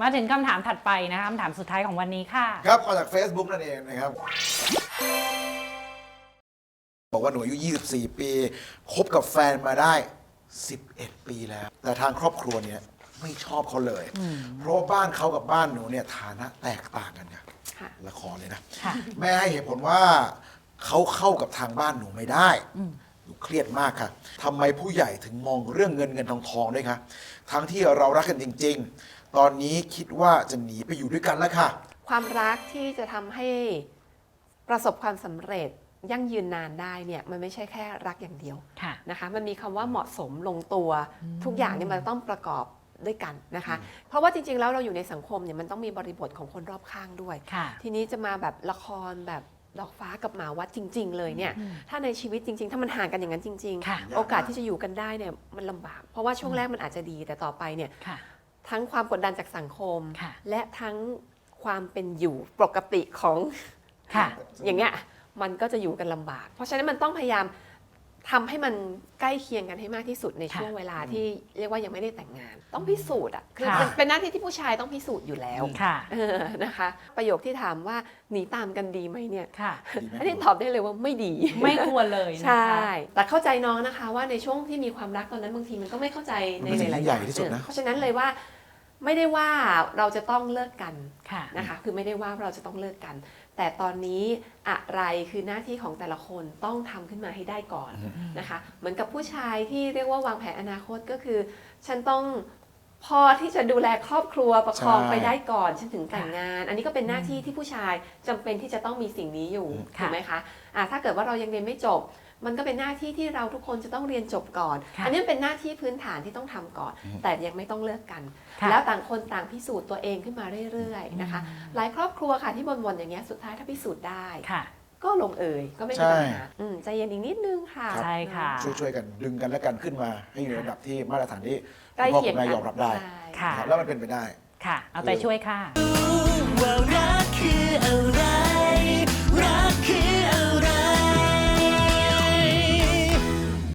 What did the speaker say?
มาถึงคำถามถัดไปนะคะคำถามสุดท้ายของวันนี้ค่ะ ครับมาจาก Facebook นั่นเองนะครับ บอกว่าหนูอายุ 24 ปีคบกับแฟนมาได้ 11 ปีแล้ว แต่ทางครอบครัวเนี่ยไม่ชอบเขาเลย เพราะว่าบ้านเขากับบ้านหนูเนี่ยฐานะแตกต่างกันเนี่ยค่ะ ละครเลยนะ ค่ะ แม่ให้เหตุผลว่าเขาเข้ากับทางบ้านหนูไม่ได้ หนูเครียดมากค่ะทำไมผู้ใหญ่ถึงมองเรื่องเงินเงินทองทองด้วยคะ ทั้งที่เรารักกันจริง ๆ ตอนนี้คิดว่าจะหนีไปอยู่ด้วยกันแล้วค่ะ ความรักที่จะทำให้ประสบความสำเร็จยั่งยืนนานได้เนี่ยมันไม่ใช่แค่รักอย่างเดียวค่ะนะคะมันมีคำว่าเหมาะสมลงตัวทุกอย่างเนี่ยมันต้องประกอบด้วยกันนะคะ เพราะว่าจริงๆแล้วเราอยู่ในสังคมเนี่ยมันต้องมีบริบทของคนรอบข้างด้วยค่ะทีนี้จะมาแบบละครแบบ ดอกฟ้ากับหมาวัดจริง ๆ เลยเนี่ยถ้าในชีวิตจริง ๆ ถ้ามันห่างกันอย่างนั้นจริงค่ะๆโอกาสที่จะอยู่กันได้เนี่ยมันลำบาก เพราะว่าช่วงแรกมันอาจจะดีแต่ต่อไปเนี่ยค่ะทั้งความกดดันจากสังคมค่ะและทั้งความเป็นอยู่ปกติของค่ะอย่างเงี้ยมันก็จะอยู่กันลำบาก เพราะฉะนั้นมันต้องพยายาม ทำให้มันใกล้เคียงกันให้มากที่สุดในค่ะช่วงเวลาที่เรียกว่ายังไม่ได้แต่งงาน ต้องพิสูจน์อะคือค่ะเป็นเป็นหน้าที่ที่ผู้ชายต้องพิสูจน์อยู่แล้วค่ะเออนะคะ ประโยคที่ถามว่าหนีตามกันดีไหมเนี่ยค่ะดีไหมอันนี้ตอบได้เลยว่าไม่ดีไม่ควรเลยนะคะใช่แต่เข้าใจน้องนะคะว่าในช่วงที่มีความรักตอนนั้นบางทีมันก็ไม่เข้าใจในมันเป็นสิ่งหลายๆที่ใหญ่ที่สุดนะเพราะฉะนั้นเลยว่า ไม่ได้ว่าเราจะต้องเลิกกันค่ะนะคะคือไม่ได้ว่าเราจะต้องเลิกกัน แต่ตอนนี้อะไรคือหน้าที่ของแต่ละคนต้องทำขึ้นมาให้ได้ก่อนนะคะ เหมือนกับผู้ชายที่เรียกว่าวางแผนอนาคตก็คือ ฉันต้อง พอที่จะดูแลครอบครัวประคองใช่ ไปได้ก่อนฉันถึงแต่งงาน อันนี้ก็เป็นหน้าที่ที่ผู้ชายจำเป็นที่จะต้องมีสิ่งนี้อยู่ค่ะถูกไหมคะอะถ้าเกิดว่าเรายังเรียนไม่จบ มันก็เป็นหน้าที่ที่เราทุกคนจะต้องเรียนจบก่อน ค่ะอันนี้เป็นหน้าที่พื้นฐานที่ต้องทำก่อน แต่ยังไม่ต้องเลิกกัน ค่ะ แล้วต่างคนต่างพิสูจน์ตัวเองขึ้นมาเรื่อยๆนะคะ หลายครอบครัวค่ะที่บ่นๆอย่างเงี้ยสุดท้ายถ้าพิสูจน์ได้ ค่ะ ก็ลงเอ่ยก็ไม่มีปัญใจเย็นอีกนิดนึงค่ะ ใช่ค่ะ ช่วยๆกันดึงกันและกันขึ้นมาให้อยู่ในระดับที่มาตรฐานที่พ่อคีคุยณแม่ยอมรับได้ค่ะแล้วมันเป็นไปได้ ค่ะ เอาใจช่วยค่ะ